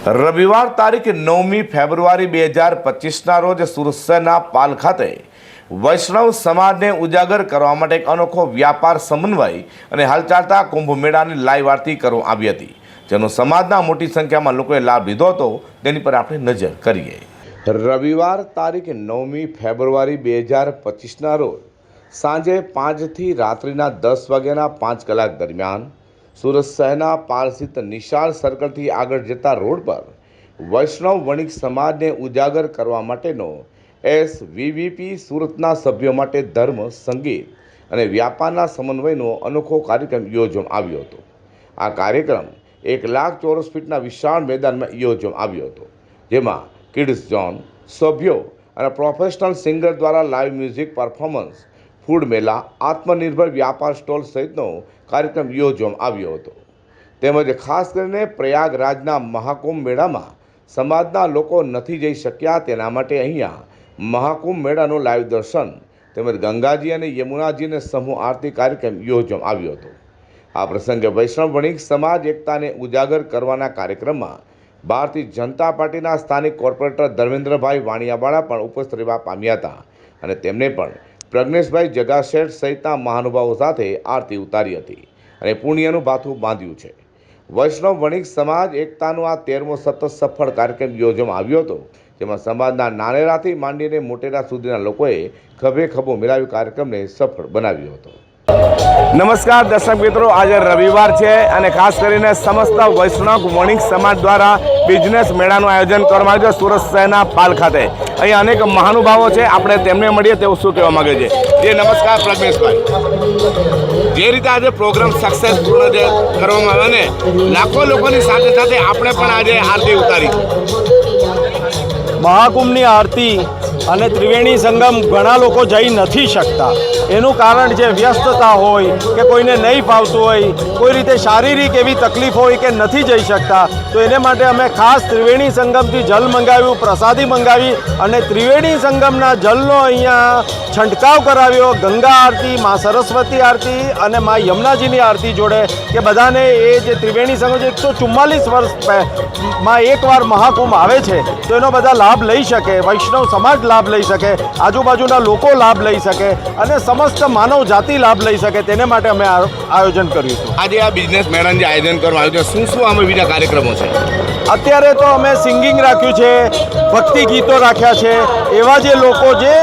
રવિવાર તારીખ નવમી ફેબ્રુઆરી બે હજાર પચીસના રોજ સુરત પાલ ખાતે વૈષ્ણવ સમાજને ઉજાગર કરવા માટે એક અનોખો વ્યાપાર સમન્વય અને હાલચાલતા કુંભ મેળાની લાઈવ આરતી કરવામાં આવી હતી, જેનો સમાજના મોટી સંખ્યામાં લોકોએ લાભ લીધો હતો. તેની પર આપણે નજર કરીએ. રવિવાર તારીખ નવમી ફેબ્રુઆરી બે હજાર પચીસના રોજ સાંજે પાંચથી રાત્રિના દસ વાગ્યાના પાંચ કલાક દરમિયાન સુરત શહેરના પારસિત નિશાળ સર્કલથી આગળ જતા રોડ પર વૈષ્ણવ વણિક સમાજને ઉજાગર કરવા માટેનો એસ વીવીપી સુરતના સભ્યો માટે ધર્મ, સંગીત અને વ્યાપારના સમન્વયનો અનોખો કાર્યક્રમ યોજવામાં આવ્યો હતો. આ કાર્યક્રમ એક લાખ ચોરસ ફીટના વિશાળ મેદાનમાં યોજવામાં આવ્યો હતો, જેમાં કિડ્સ ઝોન સભ્યો અને પ્રોફેશનલ સિંગર દ્વારા લાઈવ મ્યુઝિક પરફોર્મન્સ ફૂડ મેળા આત્મનિર્ભર વ્યાપાર સ્ટોલ સહિતનો કાર્યક્રમ યોજવામાં આવ્યો હતો. તેમજ ખાસ કરીને પ્રયાગરાજના મહાકુંભ મેળામાં સમાજના લોકો નથી જઈ શક્યા તેના માટે અહીંયા મહાકુંભ મેળાનું લાઈવ દર્શન તેમજ ગંગાજી અને યમુનાજીને સમૂહ આરતી કાર્યક્રમ યોજવામાં આવ્યો હતો. આ પ્રસંગે વૈષ્ણવ વણિક સમાજ એકતાને ઉજાગર કરવાના કાર્યક્રમમાં ભારતીય જનતા પાર્ટીના સ્થાનિક કોર્પોરેટર ધર્મેન્દ્રભાઈ વાણિયાવાળા પણ ઉપસ્થિત રહેવા પામ્યા હતા અને તેમને પણ પ્રજ્ઞેશભાઈ જગાશેઠ સહિતના મહાનુભાવો સાથે આરતી ઉતારી હતી અને પુણ્યનું ભાથું બાંધ્યું છે. વૈષ્ણવ વણિક સમાજ એકતાનો આ તેરમો સતત સફળ કાર્યક્રમ યોજવામાં આવ્યો હતો, જેમાં સમાજના નાનેરાથી માંડીને મોટેરા સુધીના લોકોએ ખભે ખભો મિલાવી કાર્યક્રમને સફળ બનાવ્યો હતો. નમસ્કાર દર્શક મિત્રો, આજે રવિવાર છે અને ખાસ કરીને સમસ્ત વૈષ્ણવ વણિક સમાજ દ્વારા બિઝનેસ મેળાનું આયોજન કરવામાં આવ્યું છે સુરત શહેરના પાલ ખાતે. અહીં અનેક મહાનુભાવો છે, આપણે તેમને મળીએ તેવું શું કહેવા માંગે છે? જે, નમસ્કાર, પ્રજ્ઞેશભાઈ. જે રીતે આજે પ્રોગ્રામ સક્સેસફુલ જે કરવામાં આવ્યો ને, લાખો લોકોની સાથે સાથે આપણે પણ આજે આરતી ઉતારી. મહાકુંભની આરતી અને ત્રિવેણી સંગમ ઘણા લોકો જઈ નથી શકતા. એનું કારણ જે વ્યસ્તતા હોય કે કોઈને નહીં ફાવતું હોય, કોઈ રીતે શારીરિક એવી તકલીફ હોય કે નથી જઈ શકતા, તો એને માટે અમે ખાસ ત્રિવેણી સંગમથી જલ મંગાવ્યું, પ્રસાદી મંગાવી અને ત્રિવેણી સંગમના જલનો અહીંયા છંટકાવ કરાવ્યો, ગંગા આરતી, મા સરસ્વતી આરતી અને મા યમુનાજીની આરતી જોડે કે બધાને એ જે ત્રિવેણી સંગમ જે એકસો ચુમ્માલીસ વર્ષમાં એકવાર મહાકુંભ આવે છે, તો એનો બધા લાભ લઈ શકે વૈષ્ણવ સમાજ લાભ લઈ શકે આજુબાજુના લોકો લાભ લઈ શકે અને સમસ્ત માનવ જાતિ લાભ લઈ શકે તેને માટે અમે આયોજન કર્યું હતું. આજે આ બિઝનેસ મેળાનું જે આયોજન કરવામાં આવ્યું છે શું શું અમે બીજા કાર્યક્રમો છે? અત્યારે તો અમે સિંગિંગ રાખ્યું છે ભક્તિ ગીતો રાખ્યા છે એવા જે લોકો જે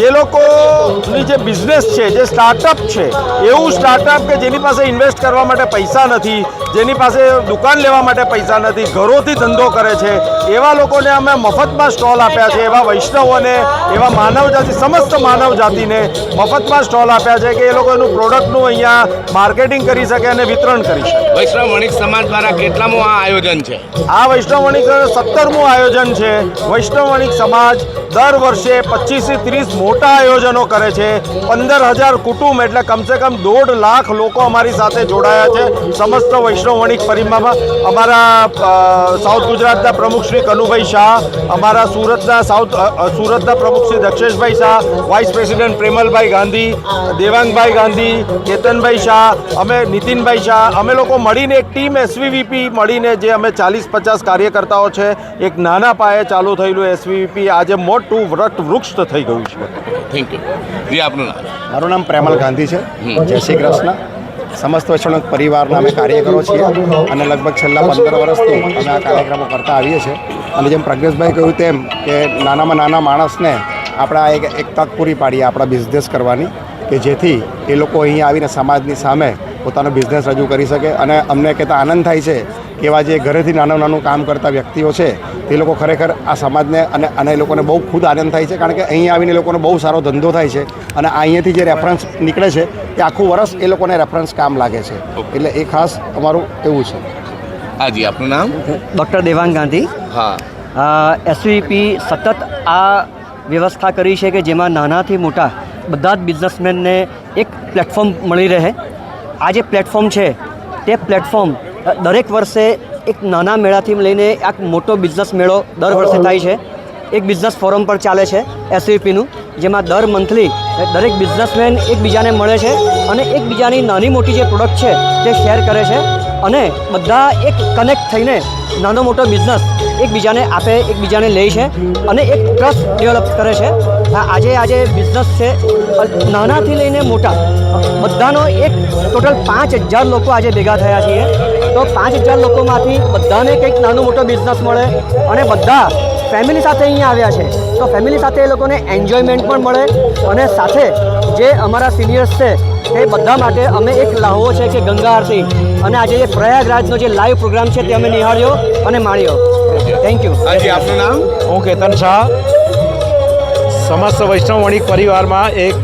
જે લોકોની જે બિઝનેસ છે જે સ્ટાર્ટઅપ છે એવું સ્ટાર્ટઅપ કે જેની પાસે ઇન્વેસ્ટ કરવા માટે પૈસા નથી જેની પાસે દુકાન લેવા માટે પૈસા નથી ઘરોથી ધંધો કરે છે એવા લોકોને અમે મફતમાં સ્ટોલ આપ્યા છે એવા વૈષ્ણવોને એવા માનવજાતિ સમસ્ત માનવ જાતિને મફતમાં સ્ટોલ આપ્યા છે કે એ લોકો એનું પ્રોડક્ટનું અહીંયા માર્કેટિંગ કરી શકે અને વિતરણ કરી શકે. વૈષ્ણવ વણિક સમાજ દ્વારા કેટલામું આ આયોજન છે? આ વૈષ્ણવ વણિક સત્તરમું આયોજન છે. વૈષ્ણવ વણિક સમાજ દર વર્ષે પચીસથી ત્રીસ મોટા આયોજનો કરે છે. પંદર હજાર કુટુંબ એટલે કમસે કમ દોઢ લાખ લોકો અમારી સાથે જોડાયા છે. સમસ્ત વૈષ્ણવ વણિક પરિમામાં અમારા સાઉથ ગુજરાતના પ્રમુખ શ્રી કનુભાઈ શાહ, અમારા સુરતના સાઉથ સુરતના પ્રમુખ શ્રી દક્ષેશભાઈ શાહ, વાઇસ પ્રેસિડેન્ટ પ્રેમલભાઈ ગાંધી, દેવાંગભાઈ ગાંધી, કેતનભાઈ શાહ, અમે નીતિનભાઈ શાહ, અમે લોકો મળીને એક ટીમ એસવીવીપી મળીને જે અમે ચાલીસ પચાસ કાર્યકર્તાઓ છે, એક નાના પાયે ચાલુ થયેલું એસવીવીપી, આજે મોટું વ્રત વૃક્ષ થઈ ગયું છે. થેન્ક યુ જી આપનું નામ? મારું નામ પ્રેમલ ગાંધી છે. જય શ્રી કૃષ્ણ. સમસ્ત વૈષ્ણવ પરિવારના અમે કાર્યકરો છીએ અને લગભગ છેલ્લા પંદર વર્ષથી અમે આ કાર્યક્રમો કરતા આવીએ છીએ. અને જેમ પ્રજ્ઞેશભાઈ કહ્યું તેમ કે નાનામાં નાના માણસને આપણે આ એક એક તક પૂરી પાડીએ આપણા બિઝનેસ કરવાની કે જેથી એ લોકો અહીંયા આવીને સમાજની સામે પોતાનો બિઝનેસ રજૂ કરી શકે અને અમને કહેતા આનંદ થાય છે કે એવા જે ઘરેથી નાનું નાનું કામ કરતા વ્યક્તિઓ છે તે લોકો ખરેખર આ સમાજને અને અને એ લોકોને બહુ ખુદ આનંદ થાય છે કારણ કે અહીંયા આવીને એ લોકોને બહુ સારો ધંધો થાય છે અને અહીંયાથી જે રેફરન્સ નીકળે છે એ આખું વર્ષ એ લોકોને રેફરન્સ કામ લાગે છે. એટલે એ ખાસ અમારું એવું છે. હાજી આપનું નામ? ડૉક્ટર દેવાંગ ગાંધી. હા. એસવીપી સતત આ વ્યવસ્થા કરી છે કે જેમાં નાનાથી મોટા બધા જ બિઝનેસમેનને એક પ્લેટફોર્મ મળી રહે. આ જે પ્લેટફોર્મ છે તે પ્લેટફોર્મ દરેક વર્ષે એક નાના મેળાથી લઈને એક મોટો બિઝનેસ મેળો દર વર્ષે થાય છે. એક બિઝનેસ ફોરમ પર ચાલે છે એસવીપીનું જેમાં દર મંથલી દરેક બિઝનેસમેન એકબીજાને મળે છે અને એકબીજાની નાની મોટી જે પ્રોડક્ટ છે તે શેર કરે છે અને બધા એક કનેક્ટ થઈને નાનો મોટો બિઝનેસ એકબીજાને આપે એકબીજાને લે છે અને એક ટ્રસ્ટ ડેવલપ કરે છે. આજે આજે બિઝનેસ છે. નાનાથી લઈને મોટા. બધાનો એક ટોટલ પાંચ હજાર લોકો આજે ભેગા થયા છીએ. તો પાંચ હજાર લોકોમાંથી બધાને કંઈક નાનો મોટો બિઝનેસ મળે અને બધા ફેમિલી સાથે અહીંયા આવ્યા છે. તો ફેમિલી સાથે એ લોકોને એન્જોયમેન્ટ પણ મળે અને સાથે જે અમારા સિનિયર્સ છે તે બધા માટે અમે એક લાહવો છે કે ગંગા આરતી. અને આજે જે પ્રયાગરાજનો જે લાઈવ પ્રોગ્રામ છે તે અમે નિહાળ્યો અને માણ્યો. થેન્ક યુ આપનું નામ? હું કેતન શાહ. સમસ્ત વૈષ્ણવ વણિક પરિવારમાં એક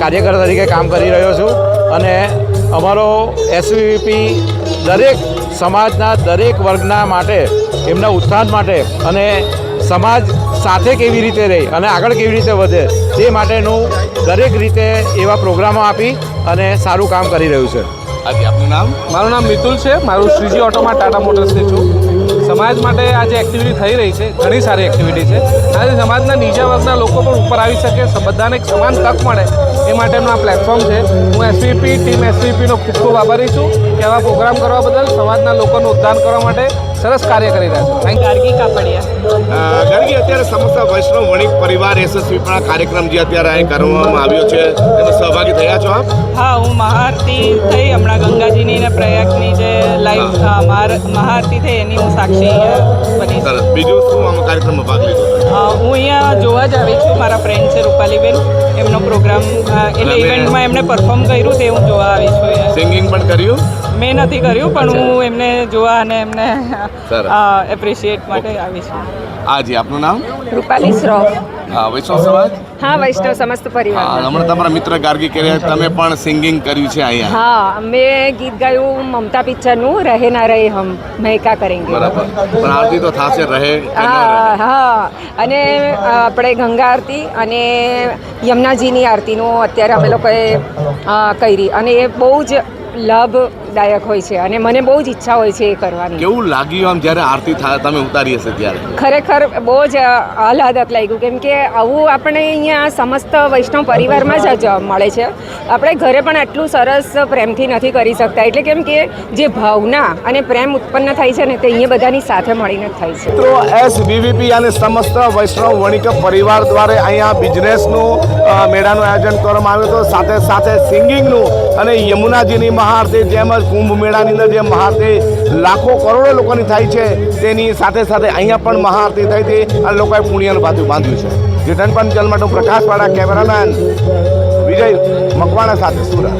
કાર્યકર તરીકે કામ કરી રહ્યો છું અને અમારો એસવીપી દરેક સમાજના દરેક વર્ગના માટે એમના ઉત્થાન માટે અને સમાજ સાથે કેવી રીતે રહે અને આગળ કેવી રીતે વધે તે માટેનું દરેક રીતે એવા પ્રોગ્રામો આપી અને સારું કામ કરી રહ્યું છે. આપનું નામ? મારું નામ મિતુલ છે. મારું શ્રીજી ઓટોમાં ટાટા મોટર્સથી છું. સમાજ માટે આ જે એક્ટિવિટી થઈ રહી છે ઘણી સારી એક્ટિવિટી છે. આજે સમાજના નીચા વર્ગના લોકો પણ ઉપર આવી શકે બધાને એક સમાન તક મળે એ માટેનું આ પ્લેટફોર્મ છે. હું એસવીપી ટીમ એસવીપીનો ખૂબ ખૂબ આભારી છું કે આવા પ્રોગ્રામ કરવા બદલ સમાજના લોકોનું ઉદ્ધાર કરવા માટે સરસ કાર્ય કરી રહ્યા છે. થેન્ક ગાર્ગી કાપડિયા. ગાર્ગી અત્યારે સમસ્ત વૈષ્ણવ વણિક પરિવાર એસએસવી પણ કાર્યક્રમ જે અત્યારે અહીં કરવામાં આવ્યો છે એમાં સહભાગી થયા છો આપ? હા હું મહાઆરતી થઈ હમણાં ગંગાજીની ને પ્રયાગની જે લાઈવ મહાઆરતી થઈ એની હું સાક્ષી બની સરસ. બીજું શું આમાં કાર્યક્રમમાં ભાગ લીધો? હું અહીંયા જોવા જ આવી છું. મારા ફ્રેન્ડ છે રૂપાલીબેન. એમનો પ્રોગ્રામ એટલે ઇવેન્ટમાં એમણે પરફોર્મ કર્યું તે હું જોવા આવી છું સિંગિંગ પણ કર્યું? મેં નથી કર્યું પણ હું એમને જોવા અને એમને. એપ્રિશિએટ માટે આવી છું. હાજી આપનું નામ? રૂપાલી શ્રોફ. હા વૈષ્ણવ સમાજ? હા વૈષ્ણવ સમસ્ત પરિવાર. હમણાં તમારા મિત્ર ગાર્ગી કર્યા તમે પણ સિંગિંગ કર્યું છે અહીંયા. હા મેં ગીત ગાયું મમતા પિક્ચરનું રહે ના રહે હમ મહેકા કરેંગે? બરાબર. પણ આરતી તો થશે રહે હા હા. અને આપણે ગંગા આરતી અને યમુનાજીની આરતીનું અત્યારે અમે લોકોએ કરી. અને એ બહુ જ લાભદાયક હોય છે અને મને બહુ જ ઈચ્છા હોય છે એ કરવાની. કેવું લાગ્યું આમ જ્યારે આરતી થાય તમે ઉતારી હશે ત્યારે? ખરેખર બહુ જ આહલાદક લાગ્યું. કેમ કે આવું આપણે અહીંયા સમસ્ત વૈષ્ણવ પરિવારમાં જ મળે છે. આપણે ઘરે પણ આટલું સરસ પ્રેમથી નથી કરી શકતા. એટલે કેમ કે જે ભાવના અને પ્રેમ ઉત્પન્ન થાય છે ને તે અહીંયા બધાની સાથે મળીને જ થાય છે. તો એસ વીવીપી અને સમસ્ત વૈષ્ણવ વણિક પરિવાર દ્વારા અહીંયા બિઝનેસનું મેળાનું આયોજન કરવામાં આવ્યું હતું. સાથે સાથે સિંગિંગનું અને યમુનાજીની મહાઆરતી જેમ જ કુંભ મેળાની અંદર જે મહાઆરતી લાખો કરોડો લોકોની થાય છે, તેની સાથે સાથે અહીંયા પણ મહાઆરતી થઈ હતી. અને લોકોએ પુણ્યનું બાજુ બાંધ્યું છે. જે ધનપંચલ માટે પ્રકાશવાળા, કેમેરામેન વિજય મકવાણા સાથે સુરત.